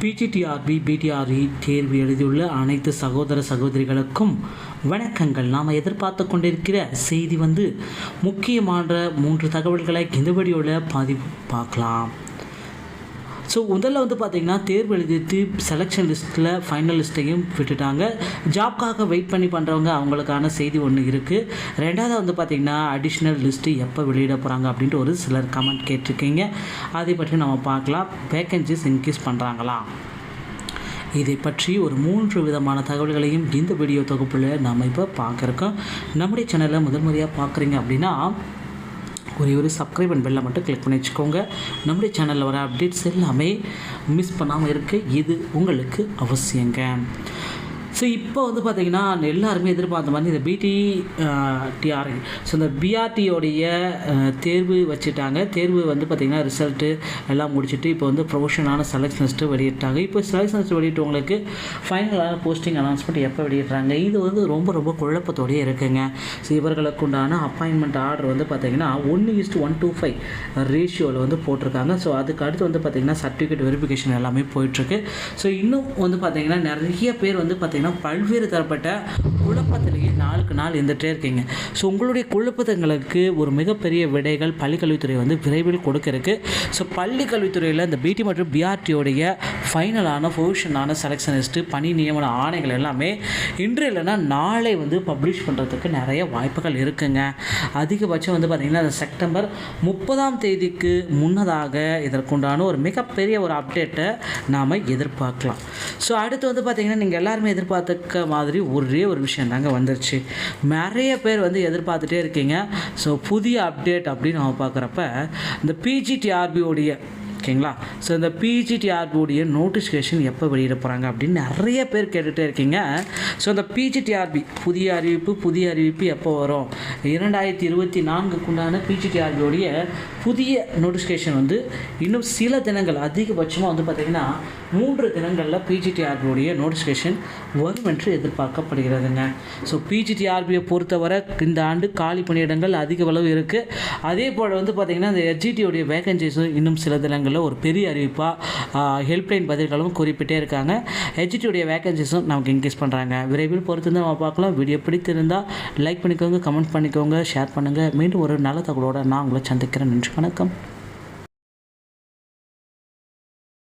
PGTRB பிடிஆர்இ தேர்வு எழுதியுள்ள அனைத்து சகோதர சகோதரிகளுக்கும் வணக்கங்கள். நாம் எதிர்பார்த்து கொண்டிருக்கிற செய்தி வந்து முக்கியமான மூன்று தகவல்களை இந்த வீடியோவில் பதிவு பார்க்கலாம். ஸோ முதல்ல வந்து பார்த்திங்கன்னா தேர்வு எழுதி செலெக்ஷன் லிஸ்ட்டில் ஃபைனல் லிஸ்ட்டையும் விட்டுட்டாங்க. ஜாப்க்காக வெயிட் பண்ணி பண்ணுறவங்க அவங்களுக்கான செய்தி ஒன்று இருக்குது ரெண்டாவது வந்து பார்த்திங்கன்னா அடிஷ்னல் லிஸ்ட்டு எப்போ வெளியிட போகிறாங்க அப்படின்ட்டு ஒரு சிலர் கமெண்ட் கேட்டிருக்கீங்க. அதை பற்றி நம்ம பார்க்கலாம். வேக்கன்சிஸ் இன்க்ரீஸ் பண்ணுறாங்களா இதை பற்றி ஒரு மூன்று விதமான தகவல்களையும் இந்த வீடியோ தொகுப்பில் நாம் இப்போ பார்க்குறோம். நம்முடைய சேனலை முதல் முறையாக பார்க்குறீங்க அப்படின்னா ஒரே ஒரு சப்ஸ்கிரைப் அண்ட் பெல்லை மட்டும் கிளிக் பண்ணி வச்சுக்கோங்க. நம்முடைய சேனலில் வர அப்டேட்ஸ் எல்லாமே மிஸ் பண்ணாமல் இருக்க இது உங்களுக்கு அவசியங்க. ஸோ இப்போ வந்து பார்த்தீங்கன்னா எல்லாருமே எதிர்பார்த்த மாதிரி இந்த பிடி டிஆர்ஐ ஸோ இந்த பிஆர்டியோடைய தேர்வு வச்சுட்டாங்க. தேர்வு வந்து பார்த்திங்கன்னா ரிசல்ட்டு எல்லாம் முடிச்சுட்டு இப்போ வந்து ப்ரொஃபஷனான செலெக்ஷன் லிஸ்ட்டு வெளியிட்டாங்க. இப்போ செலெக்ஷன் லிஸ்ட் வெளியிட்டவங்களுக்கு ஃபைனலான போஸ்டிங் அனௌன்ஸ்மெண்ட் எப்போ வெளியிடுறாங்க? இது வந்து ரொம்ப ரொம்ப குழப்பத்தோடயே இருக்குங்க. ஸோ இவர்களுக்கு உண்டான அப்பாயின்மெண்ட் ஆர்டர் வந்து பார்த்திங்கன்னா ஒன்று இஸ்ட் ஒன் டூ ஃபைவ் ரேஷியோவில் வந்து போட்டிருக்காங்க. ஸோ அதுக்கு அடுத்து வந்து பார்த்திங்கன்னா சர்டிஃபிகேட் வெரிஃபிகேஷன் எல்லாமே போயிட்டுருக்கு. ஸோ இன்னும் வந்து பார்த்திங்கன்னா நிறைய பேர் வந்து பார்த்திங்கன்னா பல்வேறு தரப்பட்ட குழப்பத்திலேயே நாளுக்கு நாள் இருந்துகிட்டே இருக்கீங்க. ஸோ உங்களுடைய குழப்பத்தங்களுக்கு ஒரு மிகப்பெரிய விடைகள் பள்ளிக்கல்வித்துறை வந்து விரைவில் கொடுக்க இருக்குது ஸோ பள்ளிக்கல்வித்துறையில் இந்த பிடி மற்றும் பிஆர்டியோடைய ஃபைனலான பொசிஷனான செலெக்ஷனிஸ்ட்டு பணி நியமன ஆணைகள் எல்லாமே இன்று இல்லைன்னா நாளை வந்து பப்ளிஷ் பண்ணுறதுக்கு நிறைய வாய்ப்புகள் இருக்குங்க. அதிகபட்சம் வந்து பார்த்திங்கன்னா செப்டம்பர் முப்பதாம் தேதிக்கு முன்னதாக இதற்குண்டான ஒரு மிகப்பெரிய ஒரு அப்டேட்டை நாம் எதிர்பார்க்கலாம். ஸோ அடுத்து வந்து பார்த்திங்கன்னா நீங்கள் எல்லாருமே எதிர்பார்த்துக்க மாதிரி ஒரே ஒரு விஷயம் தாங்க வந்துருச்சு. நிறைய பேர் வந்து எதிர்பார்த்துட்டே இருக்கீங்க. ஸோ புதிய அப்டேட் அப்படின்னு நம்ம பார்க்குறப்ப இந்த பிஜிடிஆர்பியோடைய ஓகேங்களா? ஸோ இந்த பிஜிடிஆர்பியோடைய நோட்டிஃபிகேஷன் எப்போ வெளியிட போகிறாங்க அப்படின்னு நிறைய பேர் கேட்டுகிட்டே இருக்கீங்க. ஸோ இந்த பிஜிடிஆர்பி புதிய அறிவிப்பு புதிய அறிவிப்பு எப்போ வரும்? இரண்டாயிரத்தி இருபத்தி நான்குக்குண்டான பிஜிடிஆர்பியோடைய புதிய நோட்டிஃபிகேஷன் வந்து இன்னும் சில தினங்கள் அதிகபட்சமாக வந்து பார்த்திங்கன்னா மூன்று தினங்களில் பிஜிடிஆர்பியோடைய நோட்டிஃபிகேஷன் வரும் என்று எதிர்பார்க்கப்படுகிறதுங்க. ஸோ பிஜிடிஆர்பியை பொறுத்தவரை இந்த ஆண்டு காலி பணியிடங்கள் அதிக அளவு இருக்குது அதே போல் வந்து பார்த்திங்கன்னா இந்த எஸ்ஜிடியோடைய வேகன்சிஸும் இன்னும் சில தினங்களில் ஒரு பெரிய அறிவிப்பாக ஹெல்ப்லைன் பதில்களும் குறிப்பிட்டே இருக்காங்க. ஹெச்டியுடைய வேகன்சிஸும் நமக்கு இன்க்ரீஸ் பண்ணுறாங்க விரைவில் பொறுத்து நம்ம பார்க்கலாம். வீடியோ பிடித்திருந்தால் லைக் பண்ணிக்கோங்க கமெண்ட் பண்ணிக்கோங்க ஷேர் பண்ணுங்கள் மீண்டும் ஒரு நல்ல தகவலோடு நான் உங்களை சந்திக்கிறேன். நன்றி வணக்கம்.